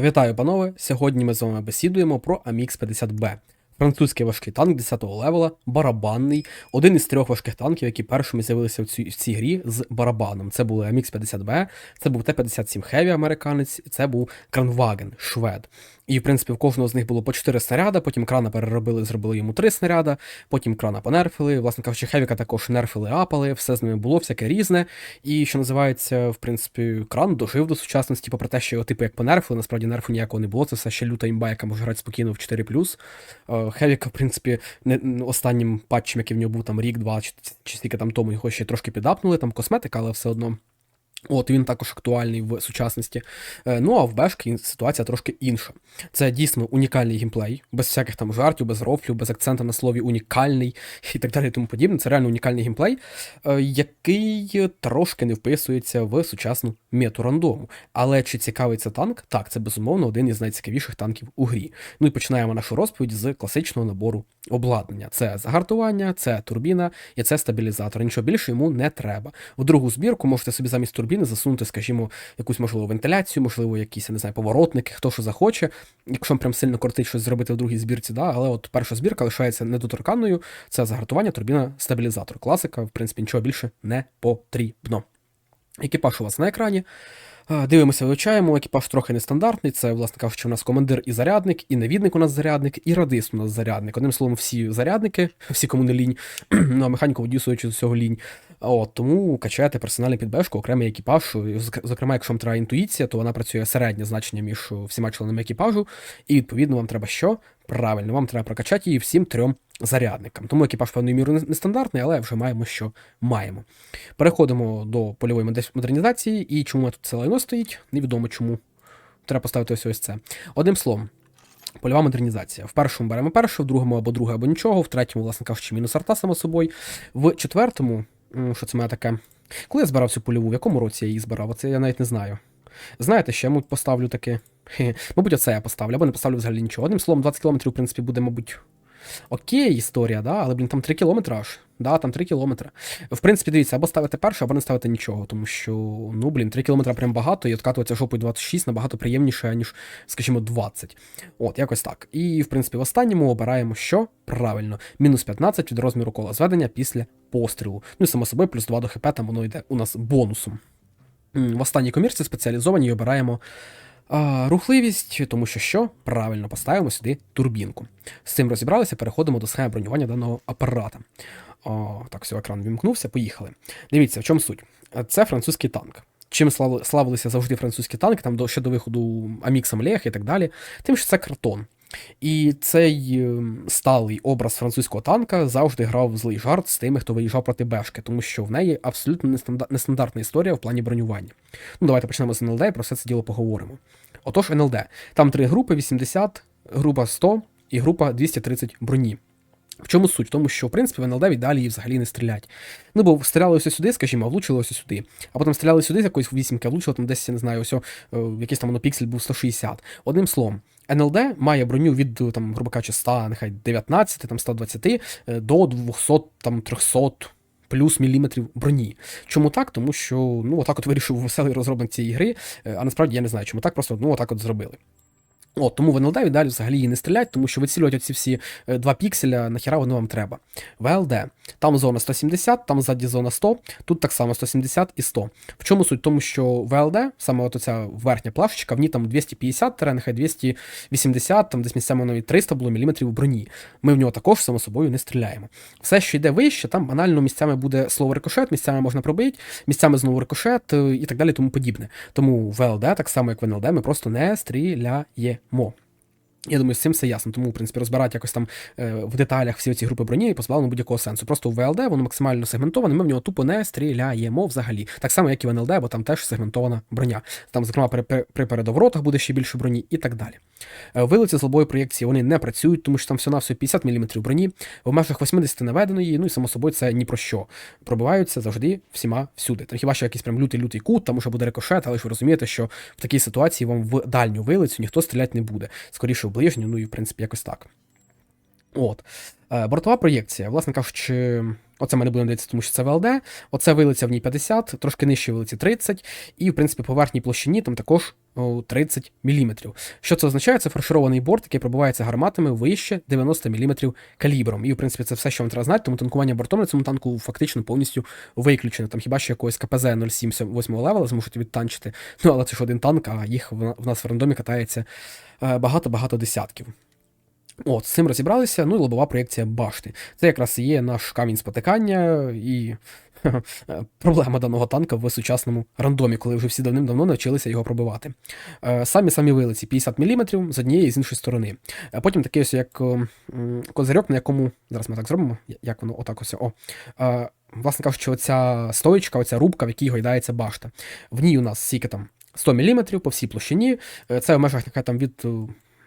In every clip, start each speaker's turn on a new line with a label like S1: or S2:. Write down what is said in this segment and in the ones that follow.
S1: Вітаю, панове! Сьогодні ми з вами бесідуємо про AMX 50B. Французький важкий танк 10-го левела, барабанний, один із трьох важких танків, які першими з'явилися в цій, в цій грі з барабаном. Це були AMX 50B, це був Т-57 Heavy американець, це був Кранваген, швед. І, в принципі, в кожного з них було по 4 снаряда, потім крана переробили, зробили йому 3 снаряда, потім крана понерфили. Власне кажучи, Хевіка також нерфили, апали, все з ними було, всяке різне. І що називається, в принципі, кран дожив до сучасності, попри те, що його типу як понерфили, насправді нерфу ніякого не було. Це все ще люта імба, яка може грати спокійно в 4 Е, Хевіка, в принципі, не останнім патчем, який в нього був там рік-два, чи, чи стільки там тому його ще трошки підапнули, там косметика, але все одно. От він також актуальний в сучасності. Е, Ну а в Бешки ситуація трошки інша. Це дійсно унікальний геймплей, без всяких там жартів, без рофлю, без акцента на слові унікальний і так далі. і Тому подібне. Це реально унікальний геймплей, е, який трошки не вписується в сучасну мету рандому. Але чи цікавий це танк? Так, це безумовно один із найцікавіших танків у грі. Ну і починаємо нашу розповідь з класичного набору обладнання. Це загартування, це турбіна і це стабілізатор. Нічого більше йому не треба. В другу збірку можете собі замість турбіни засунути, скажімо, якусь можливо вентиляцію, можливо, якісь, я не знаю, поворотники, хто що захоче. Якщо прям сильно кортить щось зробити в другій збірці, да, але от перша збірка лишається недоторканною. Це загартування, турбіна, стабілізатор. Класика, в принципі, нічого більше не потрібно. Екіпаж у вас на екрані. Дивимося, вивчаємо. Екіпаж трохи нестандартний. Це, власне кажучи, у нас командир і зарядник, і навідник у нас зарядник, і радист у нас зарядник. Одним словом, всі зарядники, всі кому не лінь, ну а механіку водію, судячи з усього лінь. От, Тому качаєте персональний підбешку, окремий екіпаж. Зокрема, якщо вам треба інтуїція, то вона працює середнє значення між всіма членами екіпажу, і відповідно вам треба що? Правильно, вам треба прокачати її всім трьом зарядникам. Тому екіпаж певною мірою нестандартний, але вже маємо, що маємо. Переходимо до польової модернізації, і чому тут це лайно стоїть, невідомо чому. Треба поставити ось ось це. Одним словом. Польова модернізація. В першому беремо першу, в другому або друге, або нічого, в третьому, власне кажучи, мінус арта, само собою. В четвертому, що це мене таке. Коли я збирав цю польову, в якому році я її збирав? Оце я навіть не знаю. Знаєте, ще я поставлю таке. Мабуть, оце я поставлю, або не поставлю взагалі нічого. Одним словом, 20 км, в принципі, буде, мабуть, окей, історія, да, але, блін, там 3 кілометри аж. Да, там 3 кілометри. В принципі, дивіться, або ставити перше, або не ставити нічого, тому що, ну, блін, 3 кілометри прям багато, і откатуватися жопою 26 набагато приємніше, ніж, скажімо, 20. От, якось так. І, в принципі, в останньому обираємо, що правильно, мінус 15 від розміру кола зведення після пострілу. Ну і само собою, плюс 2 до хп, там воно йде у нас бонусом. В останній комірці спеціалізованій обираємо Рухливість, тому що що? Правильно поставимо сюди турбінку. З цим розібралися, переходимо до схеми бронювання даного апарата. О, Так, все, екран вімкнувся, поїхали. Дивіться, в чому суть? Це французький танк. Чим славилися завжди французькі танки, там до, ще до виходу Аміксам Лех і так далі, тим, що це картон. І цей ем, сталий образ французького танка завжди грав злий жарт з тими, хто виїжджав проти Бешки, тому що в неї абсолютно нестандартна історія в плані бронювання. Ну, давайте почнемо з НЛД і про все це діло поговоримо. Отож, НЛД. Там три групи: 80, група 100 і група 230 броні. В чому суть? В тому що, в принципі, в НЛД в ідеалі взагалі не стрілять. Ну, бо стріляли ось сюди, скажімо, а сюди. А потім стріляли сюди з якоїсь вісімки, а влучили там десь, я не знаю, ось о, е, якийсь там монопіксель був 160. Одним словом, НЛД має броню від, там, грубо кажучи, 100, нехай 19, там 120 е, до 200, там 300 плюс міліметрів броні. Чому так? Тому що ну, отак от вирішив веселий розробник цієї гри, е, а насправді я не знаю, чому так, просто ну, отак от зробили. От, Тому в НЛД далі взагалі її не стрілять, тому що вицілювати ці всі е, два пікселя, нахіра воно вам треба. ВЛД. Там зона 170, там ззаді зона 100, тут так само 170 і 100. В чому суть? Тому що ВЛД, саме от оця верхня плашечка, в ній там 250, нехай 280, там десь місцями навіть 300 було міліметрів броні. Ми в нього також, само собою, не стріляємо. Все, що йде вище, там банально місцями буде слово рикошет, місцями можна пробити, місцями знову рикошет е, і так далі, тому подібне. Тому ВЛД, так само як в НЛД, ми просто не стріляємо. Мо. Я думаю, з цим все ясно. Тому, в принципі, розбирати якось там е, в деталях всі ці групи броні позбавлено будь-якого сенсу. Просто в ВЛД воно максимально сегментоване, ми в нього тупо не стріляємо взагалі. Так само, як і в НЛД, бо там теж сегментована броня. Там, зокрема, при, при передоворотах буде ще більше броні і так далі. Е, вилиці з лобової проєкції вони не працюють, тому що там все на все 50 мм броні, в межах 80 наведеної, ну і само собою це ні про що. Пробиваються завжди всіма всюди. Там хіба що якийсь прям лютий-лютий кут, там що буде рикошет, але ж ви розумієте, що в такій ситуації вам в дальню вилицю ніхто стріляти не буде. Скоріше в ближню, ну і в принципі якось так. От. Е, бортова проєкція, власне кажучи, Оце ми не будемо дивитися, тому що це ВЛД. Оце вилиця в ній 50, трошки нижче вилиці 30, і, в принципі, по верхній площині там також 30 мм. Що це означає? Це фарширований борт, який пробивається гарматами вище 90 мм калібром. І, в принципі, це все, що вам треба знати, тому танкування бортом на цьому танку фактично повністю виключено. Там хіба що якогось КПЗ 07 8 левела зможуть відтанчити. Ну, але це ж один танк, а їх в в нас в рандомі катається е, багато-багато десятків. От, з цим розібралися, ну і лобова проєкція башти. Це якраз і є наш камінь спотикання і проблема даного танка в сучасному рандомі, коли вже всі давним-давно навчилися його пробивати. Е, Самі самі вилиці 50 мм з однієї і з іншої сторони. Е, Потім такий ось як козирьок, на якому. Зараз ми так зробимо, як воно отак ось. О. Е, Власне кажучи, оця стоїчка, оця рубка, в якій гойдається башта. В ній у нас скільки там 100 мм по всій площині. Е, Це в межах нехай там від.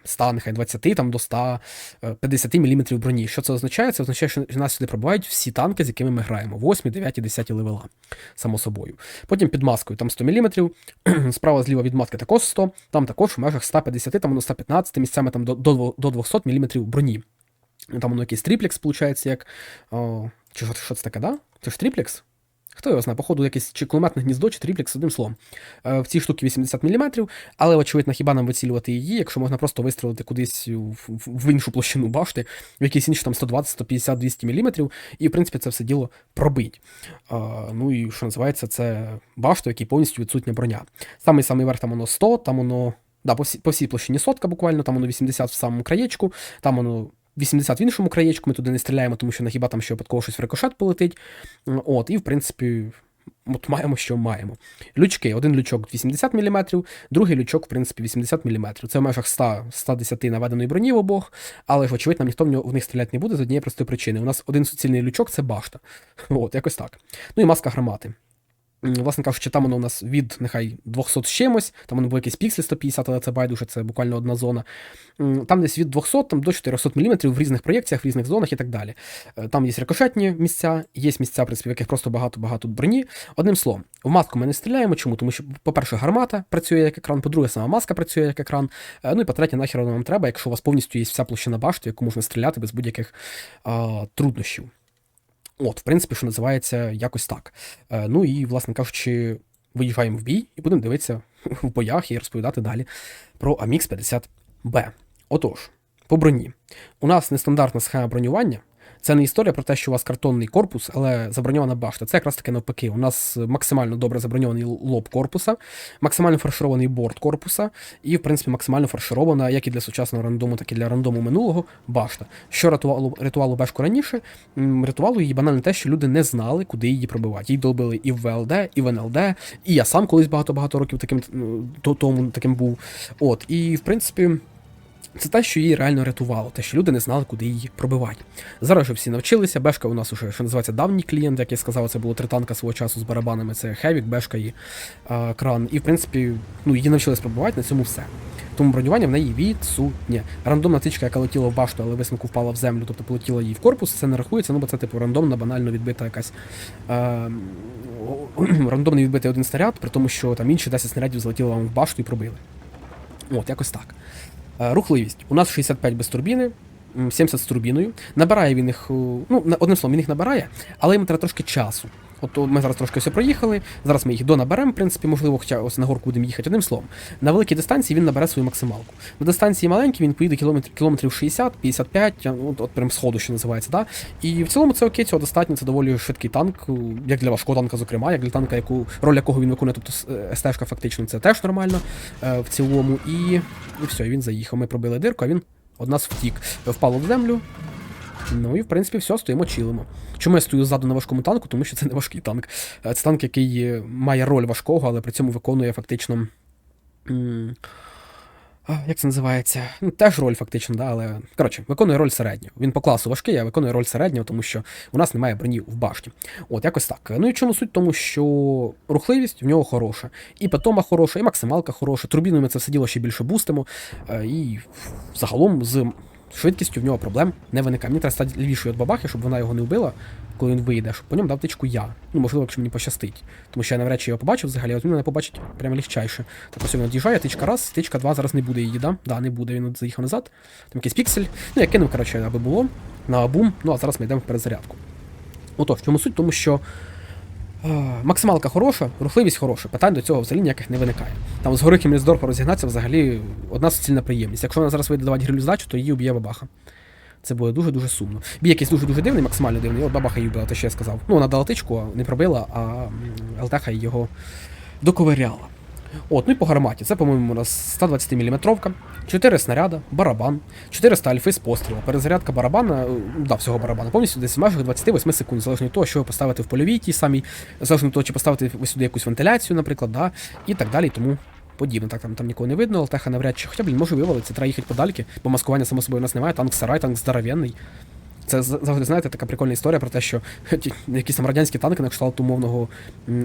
S1: Е, 100, нехай 20 там, до 150 мм броні. Що це означає? Це означає, що нас сюди пробувають всі танки, з якими ми граємо: 8, 9, 10 левела, само собою. Потім під маскою там 100 мм, справа зліва від маски також 100, там також в межах 150, там воно 115, місцями там до, до 200 мм броні. Там воно якийсь триплекс, виходить, як. О, чи що, що це таке, да? Це ж триплекс? Хто його знає, походу, якесь чи кулеметне гніздо, чи триплекс, одним словом. Е, В цій штуці 80 мм, але, очевидно, хіба нам вицілювати її, якщо можна просто вистрілити кудись в, іншу площину башти, в якісь інші там 120, 150, 200 мм, і, в принципі, це все діло пробить. Е, Ну і що називається, це башта, в якій повністю відсутня броня. Самий самий верх там воно 100, там воно. Да, по всій, по всій площині сотка буквально, там воно 80 в самому краєчку, там воно 80 в іншому краєчку, ми туди не стріляємо, тому що на хіба там ще випадково щось в рикошет полетить. От, і в принципі. От маємо, що маємо. Лючки. Один лючок 80 мм, другий лючок, в принципі, 80 мм. Це в межах 100, 110 наведеної броні в обох, але ж, очевидно, ніхто в, нього, в них стріляти не буде з однієї простої причини. У нас один суцільний лючок це башта. От, якось так. Ну і маска гармати. Власне кажучи, там воно у нас від нехай 200 з чимось, там воно був якийсь піксель 150, але це байдуже, це буквально одна зона. Там десь від 200 там, до 400 мм в різних проєкціях, в різних зонах і так далі. Е, Там є рикошетні місця, є місця, в принципі, в яких просто багато-багато броні. Одним словом, в маску ми не стріляємо. Чому? Тому що, по-перше, гармата працює як екран, по-друге, сама маска працює як екран. Е, Ну і по-третє, нахер воно вам треба, якщо у вас повністю є вся площина башти, яку можна стріляти без будь-яких труднощів. От, в принципі, що називається якось так. Е, ну і, власне кажучи, виїжджаємо в бій і будемо дивитися в боях і розповідати далі про Амікс 50B. Отож, по броні. У нас нестандартна схема бронювання. Це не історія про те, що у вас картонний корпус, але заброньована башта. Це якраз таки навпаки. У нас максимально добре заброньований лоб корпуса, максимально фарширований борт корпуса, і, в принципі, максимально фарширована, як і для сучасного рандому, так і для рандому минулого башта. Що рятувало рятувало бешку раніше? Рятувало її банально те, що люди не знали, куди її пробивати. Її долбили і в ВЛД, і в НЛД, і я сам колись багато-багато років таким ну, тому таким був. От, і в принципі. Це те, що її реально рятувало, те, що люди не знали, куди її пробивати. Зараз вже всі навчилися. Бешка у нас уже, що називається давній клієнт, як я сказав, це було три танка свого часу з барабанами. Це Хевік, Бешка і а, кран. І в принципі, ну її навчились пробивати, на цьому все. Тому бронювання в неї відсутнє. Рандомна тичка, яка летіла в башту, але висновку впала в землю, тобто полетіла їй в корпус, це не рахується, ну бо це типу рандомна, банально відбита якась. Е, рандомний відбитий один снаряд, при тому, що там інші 10 снарядів залетіли вам в башту і пробили. От, якось так. Е, Рухливість. У нас 65 без турбіни, 70 з турбіною. Набирає він їх, е, ну, одним словом, він їх набирає, але йому треба трошки часу. От ми зараз трошки все проїхали, зараз ми їх донаберемо, в принципі, можливо, хоча ось на горку будемо їхати. Одним словом, на великій дистанції він набере свою максималку. На дистанції маленькій він поїде кілометр, кілометрів 60-55, ну, от, от прям сходу, що називається, да? І в цілому це окей, цього достатньо, це доволі швидкий танк, як для важкого танка, зокрема, як для танка, яку, роль якого він виконує, тобто е, фактично, це теж нормально е, в цілому. І, і все, він заїхав. Ми пробили дирку, а він од нас втік. Впало в землю. Ну і в принципі все, стоїмо чилимо. Чому я стою ззаду на важкому танку? Тому що це не важкий танк. Е, Це танк, який має роль важкого, але при цьому виконує фактично. Як це називається? Ну, теж роль фактично, да, але коротше, виконує роль середнього. Він по класу важкий, а виконує роль середнього, тому що у нас немає броні в башті. От, якось так. Ну і чому суть? Тому що рухливість в нього хороша, і патома хороша, і максималка хороша. Турбіною ми це все діло ще більше бустимо. е, І загалом з швидкістю в нього проблем не виникає. Мені треба стати лівішою від бабахи, щоб вона його не вбила, коли він вийде, щоб по ньому дав тичку я. Ну, можливо, якщо мені пощастить. Тому що я навряд чи його побачив взагалі, от він мене побачить прямо легчайше. Так ось він від'їжджає, тичка раз, тичка два, зараз не буде її, да? Да, не буде, він заїхав назад. Там якийсь піксель. Ну, я кинув, коротше, аби було. На бум. Ну а зараз ми йдемо в перезарядку. Отож, в чому суть? Тому що максималка хороша, рухливість хороша, питань до цього взагалі ніяких не виникає. Там з гори Хімлісдорфа розігнатися взагалі одна суцільна приємність. Якщо вона зараз вийде давати грилю здачу, то її уб'є бабаха. Це буде дуже-дуже сумно. Бій якийсь дуже-дуже дивний, максимально дивний. От бабаха її вбила, те, що я сказав. Ну, вона дала тичку, не пробила, а м, ЛТХ його доковиряла. От, ну і по гарматі. Це, по-моєму, у нас 120 мм, 4 снаряда, барабан, 400 альфи з пострілу. Перезарядка барабана, е, да, всього барабана, повністю десь майже 28 секунд, залежно від того, що ви поставите в польовій тій самій, залежно від того, чи поставити ви сюди якусь вентиляцію, наприклад, да, і так далі, тому подібне. Так, там, там нікого не видно, ЛТХ навряд чи, хоча, блін, може вивалитися, треба їхати подальки, бо маскування, само собою, у нас немає, танк сарай, танк здоровенний. Це завжди, знаєте, така прикольна історія про те, що якісь там радянські танки на кшталт умовного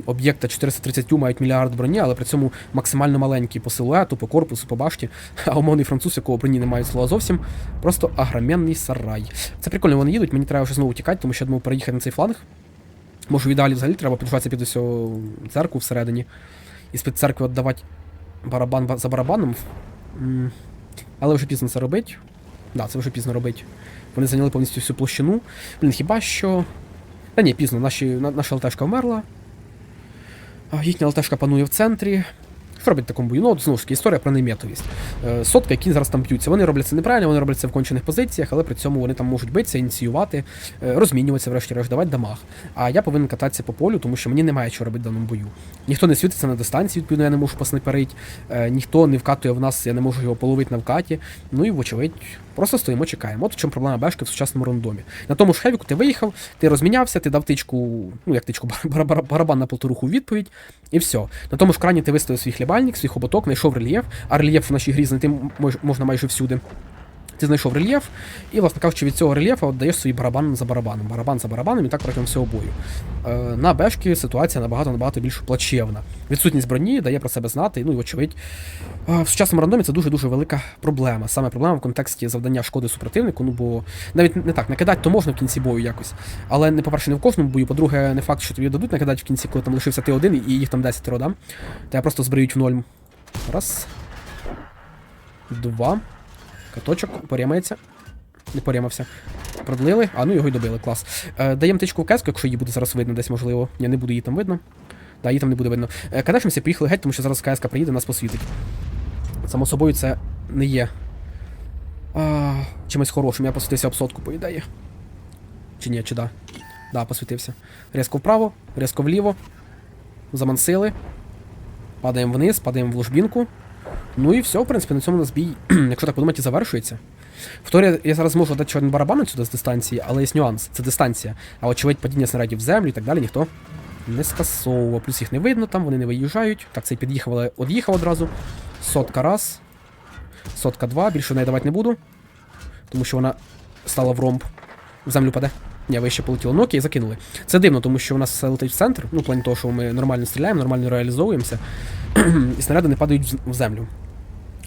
S1: об'єкта 430 мають мільярд броні, але при цьому максимально маленькі по силуету, по корпусу, по башті, а умовний француз, якого броні немає слова зовсім, просто агроменний сарай. Це прикольно, вони їдуть, мені треба вже знову тікати, тому що я думав переїхати на цей фланг. Може, в ідеалі взагалі треба піджуватися під усю церкву всередині. І з-під церкви віддавати барабан за барабаном. Але вже пізно це робить. Да, це вже пізно робить. Вони зайняли повністю всю площину. Блін, хіба що. Та ні, пізно, наші, наша ЛТшка вмерла. Їхня ЛТшка панує в центрі. Що робить такому бою? Ну, от, знову ж таки, історія про неметовість. Е, сотка, які зараз там б'ються. Вони роблять це неправильно, вони роблять це в кончених позиціях, але при цьому вони там можуть битися, ініціювати, е, розмінюватися, врешті-решт, давати дамаг. А я повинен кататися по полю, тому що мені немає чого робити в даному бою. Ніхто не світиться на дистанції, відповідно, я не можу поснайперити, е, ніхто не вкатує в нас, я не можу його половити на вкаті. Ну і, вочевидь, просто стоїмо, чекаємо. От в чому проблема бешки в сучасному рандомі. На тому ж хевіку ти виїхав, ти розмінявся, ти дав тичку, ну як тичку, бар- бар- барабан на полторуху відповідь, і все. На тому ж крані ти виставив свій хлібальник, свій хоботок, знайшов рельєф, а рельєф в нашій грі знайти можна майже всюди. Ти знайшов рельєф, і, власне кажучи, від цього рельєфа віддаєш свій барабан за барабаном, барабан за барабаном, і так протягом всього бою. Е, на бешки ситуація набагато-набагато більш плачевна. Відсутність броні дає про себе знати, ну і очевидь. е, В сучасному рандомі це дуже-дуже велика проблема. Саме проблема в контексті завдання шкоди супротивнику, ну бо навіть не так, накидати то можна в кінці бою якось. Але не, по-перше, не в кожному бою, по-друге, не факт, що тобі дадуть накидати в кінці, коли там лишився ти один і їх там 10 родам. Тебе просто збриють в ноль. Раз. Два. Каточок, порямається. Не порямався. Продлили, а ну його й добили, клас. Е, даємо тичку в кеску, якщо її буде зараз видно десь, можливо. Ні, не буде її там видно. Да, її там не буде видно. Е, Кадешимося, поїхали геть, тому що зараз КСК приїде, нас посвітить. Само собою, це не є а, чимось хорошим. Я посвітився об сотку, по ідеї. Чи ні, чи да? Да, посвітився. Різко вправо, різко вліво. Замансили. Падаємо вниз, падаємо в ложбінку. Ну і все, в принципі, на цьому у нас бій, якщо так подумати, завершується. В Торі я зараз можу дати чорний барабан сюди з дистанції, але є нюанс, це дистанція. А очевидь падіння снарядів в землю і так далі ніхто не скасовував. Плюс їх не видно там, вони не виїжджають. Так, цей під'їхав, але од'їхав одразу. Сотка раз. Сотка два. Більше неї давати не буду. Тому що вона стала в ромб. В землю паде. Ні, вище полетіло. Ну окей, закинули. Це дивно, тому що у нас летить в центр. Ну, в плані того, що ми нормально стріляємо, нормально реалізовуємося. і снаряди не падають в- землю.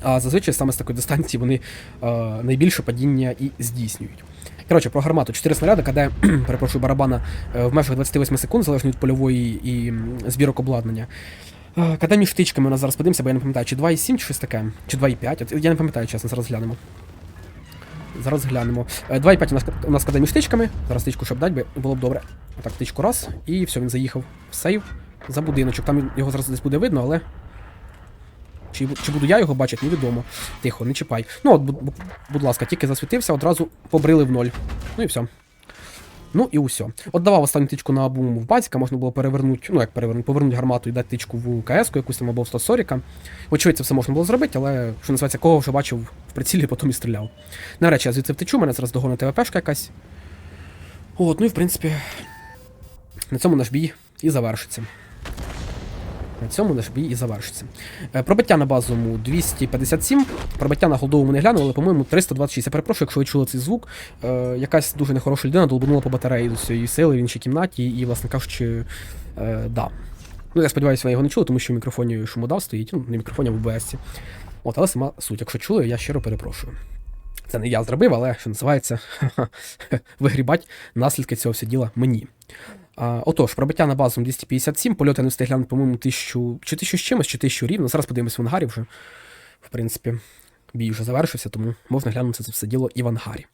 S1: А зазвичай саме з такої дистанції вони е, найбільше падіння і здійснюють. Коротше, про гармату. 4 снаряди, КД, перепрошую, барабана е, в межах 28 секунд, залежно від польової і збірок обладнання. Е, КД між тичками у нас зараз подивимося, бо я не пам'ятаю, чи 2,7, чи щось таке, чи 2,5. Я не пам'ятаю, чесно, зараз глянемо. Зараз глянемо. Е, 2,5 у нас, у нас між тичками. Зараз тичку, щоб дати, було б добре. Отак, тичку раз, і все, він заїхав в сейв за будиночок. Там його зараз десь буде видно, але. Чи, чи буду я його бачити, невідомо. Тихо, не чіпай. Ну, от, будь ласка, тільки засвітився, одразу побрили в ноль. Ну і все. Ну і усе. От давав останню тичку на обум в батька, можна було перевернути, ну як перевернути, повернути гармату і дати тичку в КС-ку якусь там або в 140. Очевидь, це все можна було зробити, але що називається, кого вже бачив в прицілі, потім і стріляв. Нарешті я звідси втечу, мене зараз догонить ТВПшка якась. От, ну і в принципі, на цьому наш бій і завершиться. На цьому наш бій і завершиться. Е, Пробиття на базовому 257, пробиття на голдовому не глянули, але, по-моєму, 326. Я перепрошую, якщо ви чули цей звук. Е, якась дуже нехороша людина долбанула по батареї до цієї сили в іншій кімнаті, і, власне кажучи, е, да. Ну, я сподіваюся, ви його не чули, тому що в мікрофоні шумодав стоїть, ну, не мікрофоні, а в ОБС. От, але сама суть. Якщо чули, я щиро перепрошую. Це не я зробив, але що називається, вигрібать наслідки цього всього діла мені. А, отож, пробиття на базу 257, польоти не встиг глянути, по-моєму, тисячу, чи тисячу з чимось, чи тисячу рівно. Зараз подивимось в ангарі вже. В принципі, бій вже завершився, тому можна глянути це все діло і в ангарі.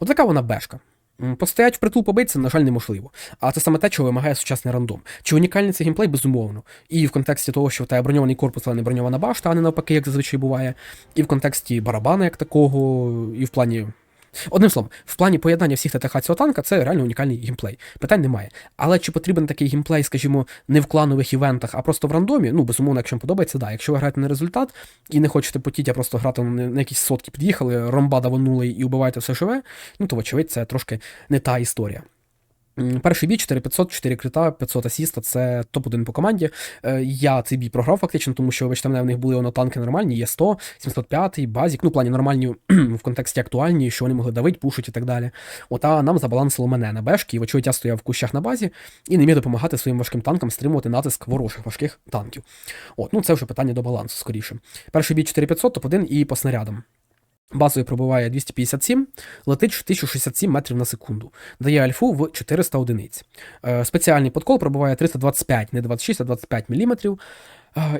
S1: От така вона бешка. Постоять впритул побитися, на жаль, неможливо. А це саме те, чого вимагає сучасний рандом. Чи унікальний цей геймплей, безумовно. І в контексті того, що в тебе броньований корпус, але не броньована башта, а не навпаки, як зазвичай буває. І в контексті барабана як такого, і в плані. Одним словом, в плані поєднання всіх ТТХ цього танка це реально унікальний геймплей. Питань немає. Але чи потрібен такий геймплей, скажімо, не в кланових івентах, а просто в рандомі? Ну, безумовно, якщо вам подобається, да. Якщо ви граєте на результат і не хочете потіти, а просто грати на якісь сотки під'їхали, ромба даванули і убиваєте все живе, ну то, вочевидь, це трошки не та історія. Перший бій 4500, 4 крита, 500 асіста, це топ-1 по команді. Е, Я цей бій програв фактично, тому що, вибачте в них були воно танки нормальні, є 100, 705, базік, ну, в плані нормальні в контексті актуальні, що вони могли давити, пушити і так далі. От, а нам забалансило мене на бешки, і вочевидь я стояв в кущах на базі і не міг допомагати своїм важким танкам стримувати натиск ворожих важких танків. От, ну це вже питання до балансу, скоріше. Перший бій 4500, топ-1 і по снарядам. Базовий пробуває 257, летить 1067 метрів на секунду, дає альфу в 400 одиниць. Е, Спеціальний подкол пробуває 325, не 26, а 25 мм,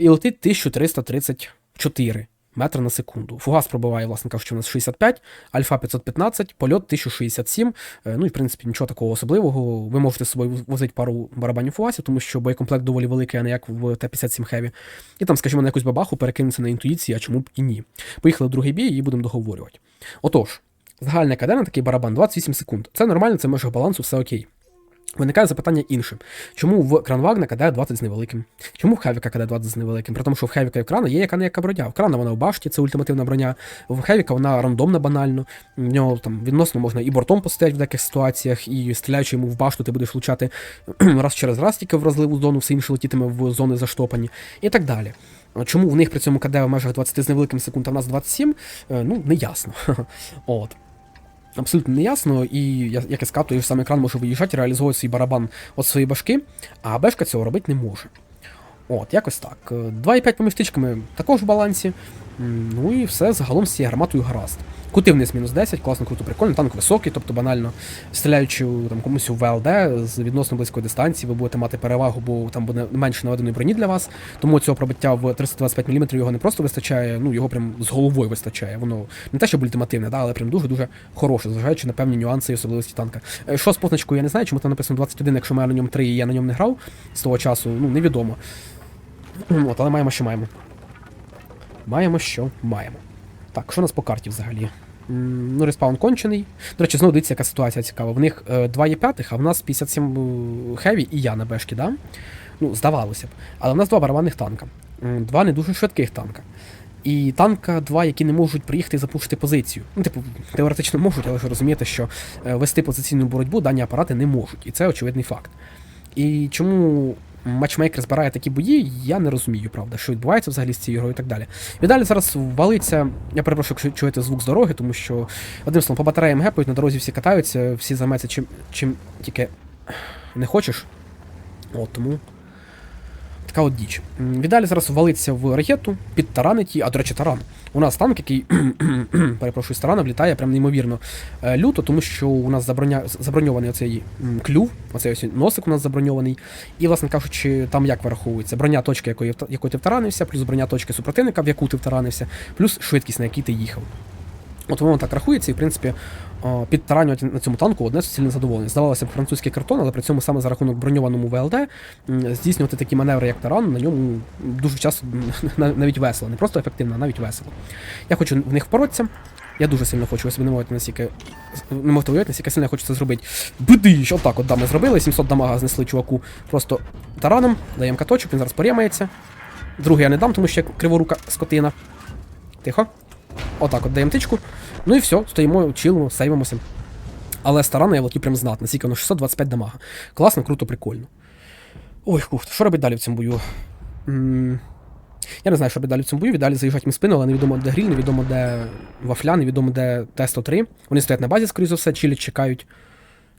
S1: і летить 1334 метри на секунду. Фугас пробиває, власне кажучи, у нас 65, альфа 515, польот 1067. Е, Ну і в принципі нічого такого особливого. Ви можете з собою возити пару барабанів фугасів, тому що боєкомплект доволі великий, а не як в Т-57 Heavy. І там, скажімо, на якусь бабаху перекинеться на інтуїції, а чому б і ні. Поїхали в другий бій і будемо договорювати. Отож, загальне КД на такий барабан 28 секунд. Це нормально, це межах балансу, все окей. Виникає запитання інше. Чому в Кранвагна КД 20 з невеликим? Чому в Хевіка КД 20 з невеликим? При тому, що в Хевіка і в Крана є яка не яка броня. В Крана вона в башті, це ультимативна броня. В Хевіка вона рандомна банально. В нього там відносно можна і бортом постояти в деяких ситуаціях, і стріляючи йому в башту, ти будеш влучати раз через раз тільки в вразливу зону, все інше летітиме в зони заштопані. І так далі. Чому в них при цьому КД в межах 20 з невеликим секунд, а в нас 27, е, ну, не ясно. От. Абсолютно неясно, і як я сказав, той же самий екран може виїжджати, реалізовувати свій барабан від своєї башки, а бешка цього робити не може. От, якось так. Е, 2,5 помістичками також в балансі. Ну і все загалом з цією гарматою гаразд. Кути вниз мінус 10, класно, круто, прикольно, танк високий, тобто банально стріляючи там, комусь у ВЛД з відносно близької дистанції, ви будете мати перевагу, бо там буде менше наведеної броні для вас. Тому цього пробиття в 325 мм його не просто вистачає, ну його прям з головою вистачає. Воно не те, щоб ультимативне, да, але прям дуже-дуже хороше, зважаючи на певні нюанси і особливості танка. Е, Що з позначкою, я не знаю, чому там написано 21, якщо маю на ньому 3 і я на ньому не грав з того часу, ну невідомо. От, але маємо, що маємо. Маємо, що маємо. Так, що у нас по карті взагалі? Ну, респаун кончений. До речі, знову дивіться, яка ситуація цікава. В них е, 2 є п'ятих, а в нас 57 хеві і я на бешки, да? Ну, здавалося б. Але в нас два барабанних танка. Два не дуже швидких танка. І танка два, які не можуть приїхати і запушити позицію. Ну, типу, теоретично можуть, але ж розумієте, що е, вести позиційну боротьбу дані апарати не можуть. І це очевидний факт. І чому матчмейкер збирає такі бої, я не розумію, правда, що відбувається взагалі з цією грою і так далі. І зараз валиться. Я перепрошую, якщо чуєте звук з дороги, тому що одним словом, по батареям гепають, на дорозі всі катаються, всі займаються чим, чим тільки не хочеш. От тому. Така от діч. Віддалі зараз валиться в ракету, підтаранить її. А, до речі, таран. У нас танк, який, перепрошую, з тарана влітає прям неймовірно е, люто, тому що у нас заброня... заброньований оцей клюв, оцей ось носик у нас заброньований. І, власне кажучи, там як вираховується? Броня точки, якої, якої ти втаранився, плюс броня точки супротивника, в яку ти втаранився, плюс швидкість, на якій ти їхав. От воно так рахується, і в принципі підтаранювати на цьому танку одне суцільне задоволення. Здавалося б, французький картон, але при цьому саме за рахунок броньованому ВЛД здійснювати такі маневри, як таран, на ньому дуже часто навіть весело. Не просто ефективно, а навіть весело. Я хочу в них впоротися. Я дуже сильно хочу, ви не можете настільки не можете уявити, наскільки сильно я хочу це зробити. Бидиш! Отак от да, ми зробили, 700 дамага знесли чуваку просто тараном, даємо каточок, він зараз порємається. Другий я не дам, тому що я криворука скотина. Тихо. Отак от даємо тичку. Ну і все, стоїмо, чилимо, сейвимося. Але старана я влетів прям знатно, скільки воно 625 дамага. Класно, круто, прикольно. Ой, хух, що робить далі в цьому бою? м я не знаю, що робить далі в цьому бою. Віддалі заїжджать їм спину, але невідомо де гріль, невідомо де вафля, невідомо де Т-103. Вони стоять на базі, скоріш за все, чилять, чекають.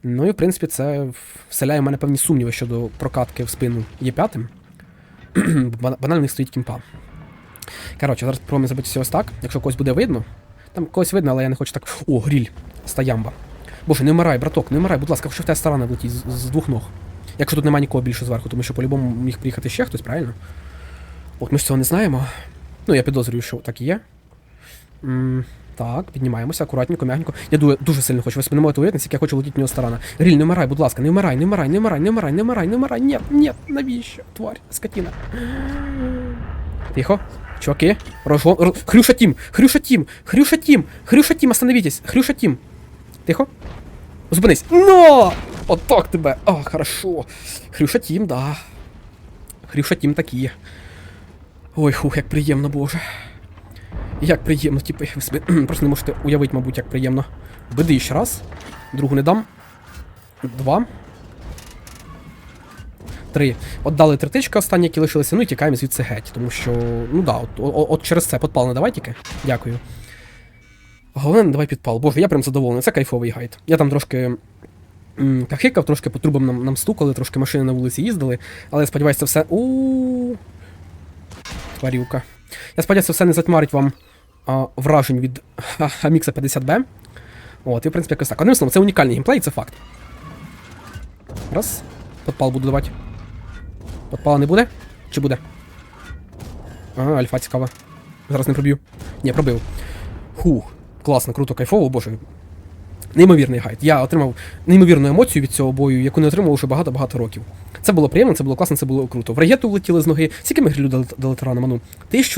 S1: Ну і в принципі це вселяє в мене певні сумніви щодо прокатки в спину є п'ятим. Банально в них стоїть кімпа. Коротше, зараз спробуємо зробити все ось так. Якщо когось буде видно. Там когось видно, але я не хочу так. О, гріль. Стаямба. Боже, не вмирай, браток, не вмирай, будь ласка, якщо в тебе сторона влетіть з, з двох ног. Якщо тут немає нікого більше зверху, тому що по-любому міг приїхати ще хтось, правильно? От ми ж цього не знаємо. Ну, я підозрюю, що так і є. М, так, піднімаємося, акуратненько, м'ягенько. Я дуже, дуже сильно хочу. Ви не можете уявити, наскільки я хочу летіти в нього старана. Гріль, не вмирай, будь ласка, не вмирай, не вмирай, не вмирай, не вмирай, не вмирай, не вмирай, ні, ні, навіщо? Тварь, скотіна. Тихо. Чуваки, розгон. роз- Хрюша Тім! Хрюша Тім! Хрюша Тім! Хрюша Тім, остановитесь! Хрюша Тім! Тихо. Зупинись. Но! Отак тебе! А, хорошо. Хрюша Тім, да. Хрюша Тім такі. Ой, хух, як приємно, боже. Як приємно, типу, ви собі просто не можете уявити, мабуть, як приємно. Беди ще раз. Другу не дам. Два. Три. От дали три тички останні, які лишилися, ну і тікаємо звідси геть. Тому що, ну да, от, от, от через це подпал не давай тільки. Дякую. Головне, не давай підпал. Боже, я прям задоволений. Це кайфовий гайд. Я там трошки. Кахикав, трошки по трубам нам, нам стукали, трошки машини на вулиці їздили, але я сподіваюся, це все. у Тварюка. Я сподіваюся, все не затьмарить вам а, вражень від Амікса 50B. От, і в принципі якось так. Одним словом, це унікальний геймплей, це факт. Раз. Подпал буду давати. Подпала не буде? Чи буде? Ага, альфа цікава. Зараз не проб'ю. Ні, пробив. Хух, класно, круто, кайфово, боже. Неймовірний гайд. Я отримав неймовірну емоцію від цього бою, яку не отримав вже багато-багато років. Це було приємно, це було класно, це було круто. В регету влетіли з ноги. Скільки ми грілю дали, тараном? Ну,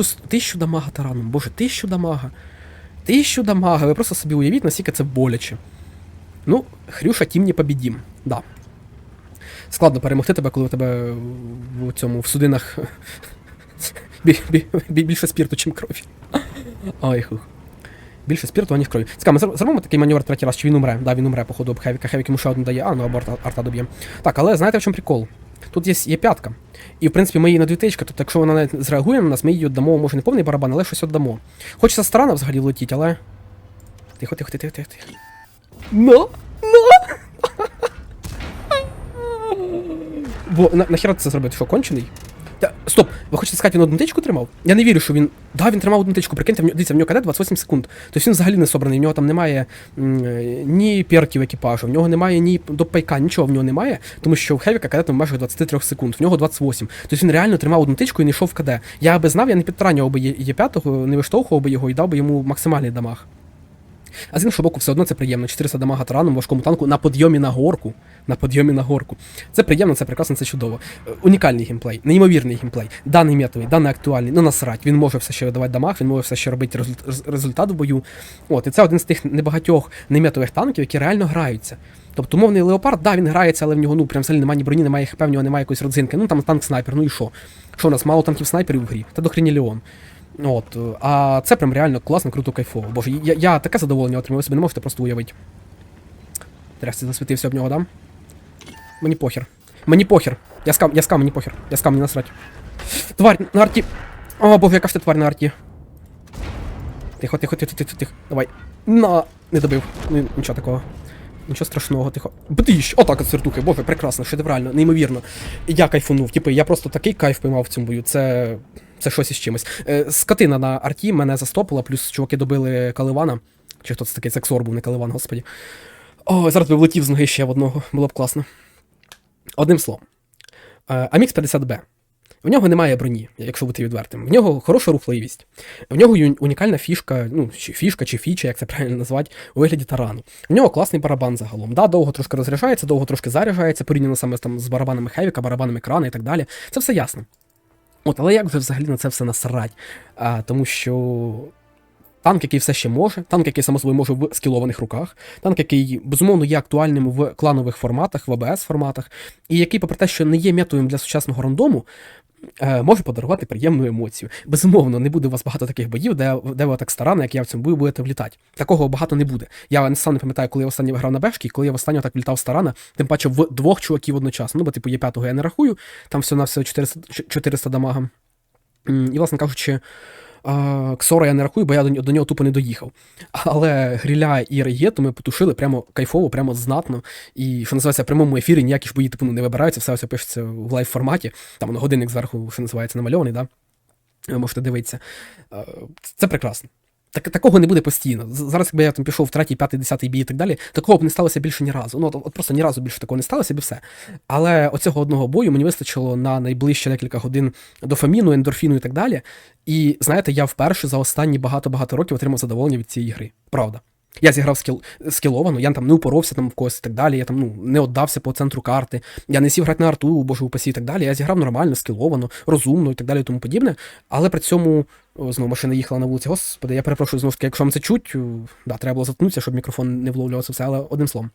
S1: с- тисячу дамага тараном. Боже, тисячу дамага. Тисячу дамага. Ви просто собі уявіть, наскільки це боляче. Ну, Хрюша, тім не побідім. Да. Складно перемогти тебе, коли у тебе в цьому в судинах бі- бі- бі- більше спірту, чим крові. Ой, хух. Більше спірту, аніж крові. Цікаво, ми зр- зробимо такий маневр третій раз, чи він умре. Да, він умре, походу, об Хевіка. Хевік йому ще одну дає, а, ну або арта, доб'є. Так, але знаєте в чому прикол? Тут є, є п'ятка. І в принципі ми її на дві тички, тобто якщо вона навіть зреагує на нас, ми її віддамо, може не повний барабан, але щось віддамо. Хочеться старана взагалі влетіти, але. Тихо, тихо, тихо, тихо, тихо. Ну, ну. Бо на, нахіра ти це зробити? Що, кончений? Та, стоп, ви хочете сказати, він одну тичку тримав? Я не вірю, що він. Да, він тримав одну тичку. Прикиньте, в нього, дивіться, в нього КД 28 секунд. Тобто він взагалі не собраний, в нього там немає м, е, ні перків екіпажу, в нього немає ні до пайка, нічого в нього немає, тому що в Хевіка КД там межах 23 секунд, в нього 28. Тобто він реально тримав одну тичку і не йшов в КД. Я би знав, я не підтранював би є 5 не виштовхував би його і дав би йому максимальний дамаг. А з іншого боку, все одно це приємно. 400 дамага тараном важкому танку на підйомі на горку. На підйомі на горку. Це приємно, це прекрасно, це чудово. Е, Унікальний геймплей, неймовірний геймплей. Даний метовий, даний актуальний, ну насрать. Він може все ще видавати дамаг, він може все ще робити результат в бою. От, і це один з тих небагатьох неметових танків, які реально граються. Тобто, мовний леопард, да, він грається, але в нього ну прям взагалі немає ні броні, немає хп, в нього немає якоїсь родзинки. Ну там танк снайпер, ну і що? Що у нас мало танків снайперів в грі? Та до хрені Леон. От, е, а це прям реально класно, круто, кайфово. Боже, я, я таке задоволення отримав, ви собі не можете просто уявити. Трясся засвітився об нього, да? Мені похер. Мені похер. Я скам, я скам, мені похер. Я скам, мені насрать. Тварь на арті. О, боже, яка ж ти тварь на арті. Тихо, тихо, тихо, тихо, тихо. Давай. На. Не добив. Ну, нічого такого. Нічого страшного, тихо. Бдищ! Отак от сертухи, боже, прекрасно, шедеврально, неймовірно. Я кайфунув. Типу, я просто такий кайф поймав в цьому бою. Це. Це щось із чимось. Е, скотина на арті мене застопила, плюс чуваки добили Каливана. Чи хто це такий сексор був, не Каливан, господі. О, зараз би влетів з ноги ще в одного, було б класно. Одним словом, е, Амікс 50B. В нього немає броні, якщо бути відвертим. В нього хороша рухливість. В нього унікальна фішка, ну, чи фішка чи фіча, як це правильно назвати, у вигляді тарану. В нього класний барабан загалом. Да, довго трошки розряджається, довго трошки заряджається, порівняно саме там, з барабанами Хевіка, барабанами крана і так далі. Це все ясно. От, але як же взагалі на це все насрать? А, тому що танк, який все ще може, танк, який само собою може в скілованих руках, танк, який безумовно є актуальним в кланових форматах, в АБС форматах, і який, попри те, що не є метовим для сучасного рандому, е, може подарувати приємну емоцію. Безумовно, не буде у вас багато таких боїв, де, де ви так старано, як я в цьому бою, будете влітати. Такого багато не буде. Я сам не пам'ятаю, коли я останній грав на бешки, коли я останнього так влітав старана, тим паче в двох чуваків одночасно. Ну, бо типу є п'ятого я не рахую, там все на все 400, 400 дамага. І, власне кажучи, Ксора я не рахую, бо я до, нього- тупо не доїхав. Але гріля і регету ми потушили прямо кайфово, прямо знатно. І що називається в прямому ефірі, ніякі ж бої типу, ну, не вибираються, все все пишеться в лайв форматі. Там воно годинник зверху, що називається, намальований, да? Ви можете дивитися. Е, Це прекрасно. Так, такого не буде постійно. Зараз, якби я там пішов в третій, п'ятий, десятий бій і так далі, такого б не сталося більше ні разу. Ну, от, просто ні разу більше такого не сталося, і все. Але оцього одного бою мені вистачило на найближче декілька годин дофаміну, ендорфіну і так далі. І знаєте, я вперше за останні багато-багато років отримав задоволення від цієї гри. Правда. Я зіграв скіл, скіловано, я там не упоровся там в когось і так далі. Я там ну не віддався по центру карти. Я не сів грати на арту, боже упасі і так далі. Я зіграв нормально, скіловано, розумно і так далі, і тому подібне. Але при цьому знову машина їхала на вулиці. Господи, я перепрошую знову якщо вам це чуть, да, треба було заткнутися, щоб мікрофон не вловлював це все, але одним словом.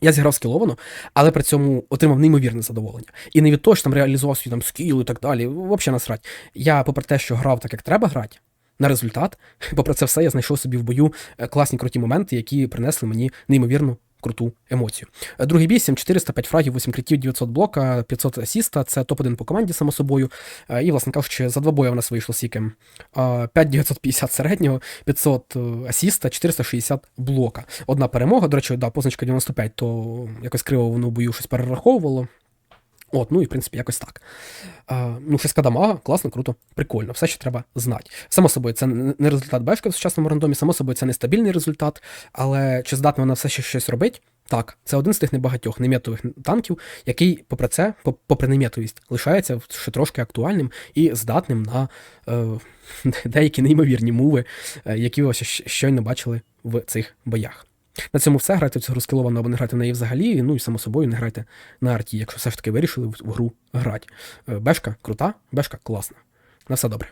S1: Я зіграв скіловано, але при цьому отримав неймовірне задоволення. І не від того, що там реалізував свій там скіл і так далі. Взагалі насрать. Я, попри те, що грав так, як треба грати, на результат, попри це все, я знайшов собі в бою е, класні круті моменти, які принесли мені неймовірну круту емоцію. Е, Другий бій 7400, 5 фрагів, 8 критів, 900 блока, 500 асіста. Це топ-1 по команді, само собою. Е, І, власне кажучи, за два бої в нас вийшло сіки. 5950 середнього, 500 асіста, 460 блока. Одна перемога, до речі, да, позначка 95, то якось криво воно в бою щось перераховувало. От, ну і в принципі якось так. А, ну, шестка дамага, класно, круто, прикольно, все, що треба знати. Само собою, це не результат бешки в сучасному рандомі, само собою, це нестабільний результат, але чи здатна вона все ще щось робить? Так, це один з тих небагатьох неметових танків, який, попри це, попри неметовість, лишається ще трошки актуальним і здатним на е, деякі неймовірні мови, е, які ви ось щойно бачили в цих боях. На цьому все. Грайте в цю гру скіловано або не грайте в неї взагалі. Ну і само собою не грайте на арті, якщо все ж таки вирішили в в гру грати. Е, Бешка крута, бешка класна. На все добре.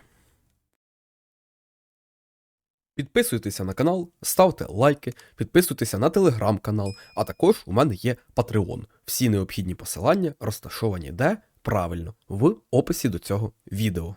S1: Підписуйтеся на канал, ставте лайки, підписуйтеся на телеграм-канал, а також у мене є Patreon. Всі необхідні посилання розташовані де правильно в описі до цього відео.